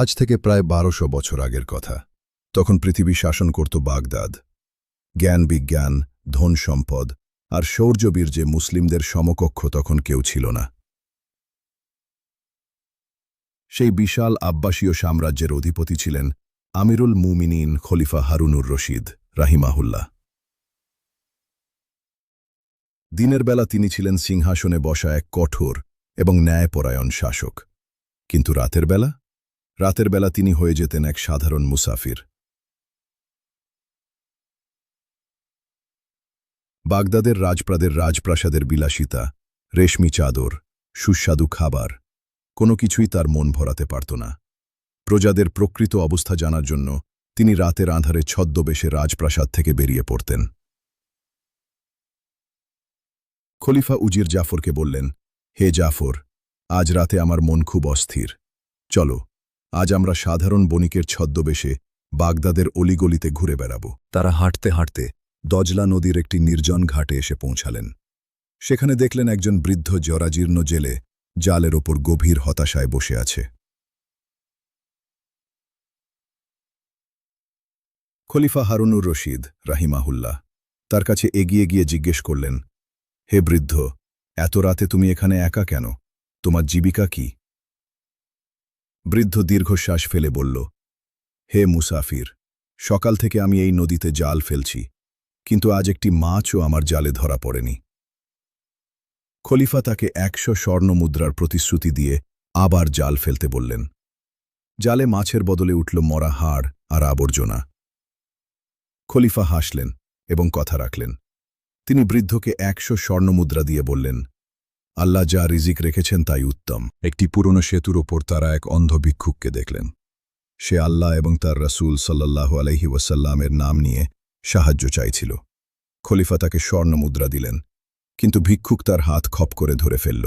আজ থেকে প্রায় বারোশো বছর আগের কথা। তখন পৃথিবী শাসন করত বাগদাদ। জ্ঞান বিজ্ঞান, ধন সম্পদ আর শৌর্যবীর্যে মুসলিমদের সমকক্ষ তখন কেউ ছিল না। সেই বিশাল আব্বাসীয় সাম্রাজ্যের অধিপতি ছিলেন আমিরুল মুমিনিন খলিফা হারুনুর রশিদ, রাহিমাহুল্লাহ। দিনের বেলা তিনি ছিলেন সিংহাসনে বসা এক কঠোর এবং ন্যায়পরায়ণ শাসক। কিন্তু রাতের বেলা রাতের বেলা তিনি হয়ে যেতেন এক সাধারণ মুসাফির। বাগদাদের রাজপ্রাদের রাজপ্রাসাদের বিলাসিতা, রেশমি চাদর, সুস্বাদু খাবার, কোনো কিছুই তার মন ভরাতে পারত না। প্রজাদের প্রকৃত অবস্থা জানার জন্য তিনি রাতের আঁধারে ছদ্মবেশে রাজপ্রাসাদ থেকে বেরিয়ে পড়তেন। খলিফা উজির জাফরকে বললেন, হে জাফর, আজ রাতে আমার মন খুব অস্থির। চলো আজ আমরা সাধারণ বণিকের ছদ্মবেশে বাগদাদের অলিগলিতে ঘুরে বেড়াব। তারা হাঁটতে হাঁটতে দজলা নদীর একটি নির্জন ঘাটে এসে পৌঁছালেন। সেখানে দেখলেন একজন বৃদ্ধ জরাজীর্ণ জেলে জালের ওপর গভীর হতাশায় বসে আছে। খলিফা হারুনুর রশিদ, রাহিমাহুল্লাহ, তার কাছে এগিয়ে গিয়ে জিজ্ঞেস করলেন, হে বৃদ্ধ, এত রাতে তুমি এখানে একা কেন? তোমার জীবিকা কি? বৃদ্ধ দীর্ঘশ্বাস ফেলে বলল, হে মুসাফির, সকাল থেকে আমি এই নদীতে জাল ফেলছি, কিন্তু আজ একটি মাছও আমার জালে ধরা পড়েনি। খলিফা তাকে একশো স্বর্ণ মুদ্রার প্রতিশ্রুতি দিয়ে আবার জাল ফেলতে বললেন। জালে মাছের বদলে উঠল মরা হাড় আর আবর্জনা। খলিফা হাসলেন এবং কথা রাখলেন। তিনি বৃদ্ধকে একশো স্বর্ণমুদ্রা দিয়ে বললেন আল্লাহ যা রিজিক রেখেছেন তাই উত্তম। একটি পুরনো সেতুর ওপর তারা এক অন্ধ ভিক্ষুককে দেখলেন। সে আল্লাহ এবং তার রসুল সাল্লাহ আলহি ওয়াসাল্লামের নাম নিয়ে সাহায্য চাইছিল। খলিফা তাকে স্বর্ণমুদ্রা দিলেন, কিন্তু ভিক্ষুক তার হাত খপ করে ধরে ফেলল।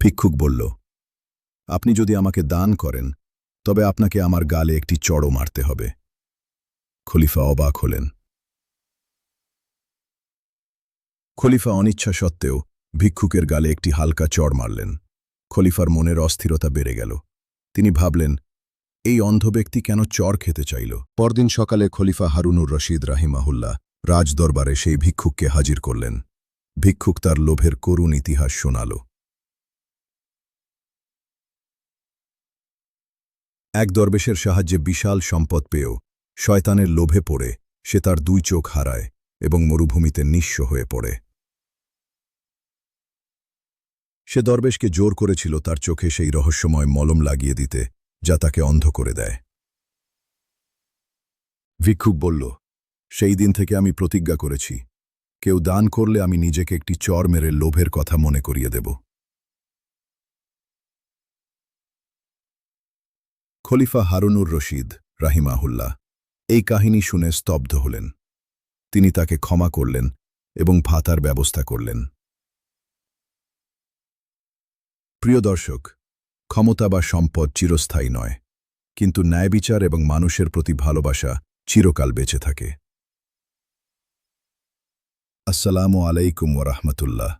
ভিক্ষুক বলল, আপনি যদি আমাকে দান করেন, তবে আপনাকে আমার গালে একটি চড়ো মারতে হবে। খলিফা অবাক হলেন। খলিফা অনিচ্ছা সত্ত্বেও ভিক্ষুকের গালে একটি হালকা চড় মারলেন। খলিফার মনের অস্থিরতা বেড়ে গেল। তিনি ভাবলেন, এই অন্ধ ব্যক্তি কেন চর খেতে চাইল? পরদিন সকালে খলিফা হারুনুর রশিদ রাহিমাহুল্লাহ রাজদরবারে সেই ভিক্ষুককে হাজির করলেন। ভিক্ষুক তার লোভের করুণ ইতিহাস শোনাল। এক দরবেশের সাহায্যে বিশাল সম্পদ পেয়েও শয়তানের লোভে পড়ে সে তার দুই চোখ হারায় এবং মরুভূমিতে নিঃস্ব হয়ে পড়ে। সে দরবেশকে জোর করেছিল তার চোখে সেই রহস্যময় মলম লাগিয়ে দিতে, যা তাকে অন্ধ করে দেয়। ভিক্ষুক বলল, সেই দিন থেকে আমি প্রতিজ্ঞা করেছি। কেউ দান করলে আমি নিজেকে একটি চর মেরে লোভের কথা মনে করিয়ে দেব। খলিফা হারুনুর রশিদ, রাহিমাহুল্লাহ, এই কাহিনী শুনে স্তব্ধ হলেন। তিনি তাকে ক্ষমা করলেন এবং ভাতার ব্যবস্থা করলেন। প্রিয় দর্শক, ক্ষমতা বা সম্পদ চিরস্থায়ী নয়, কিন্তু ন্যায়বিচার এবং মানুষের প্রতি ভালোবাসা চিরকাল বেঁচে থাকে। আসসালামু আলাইকুম ওরহমতুল্লাহ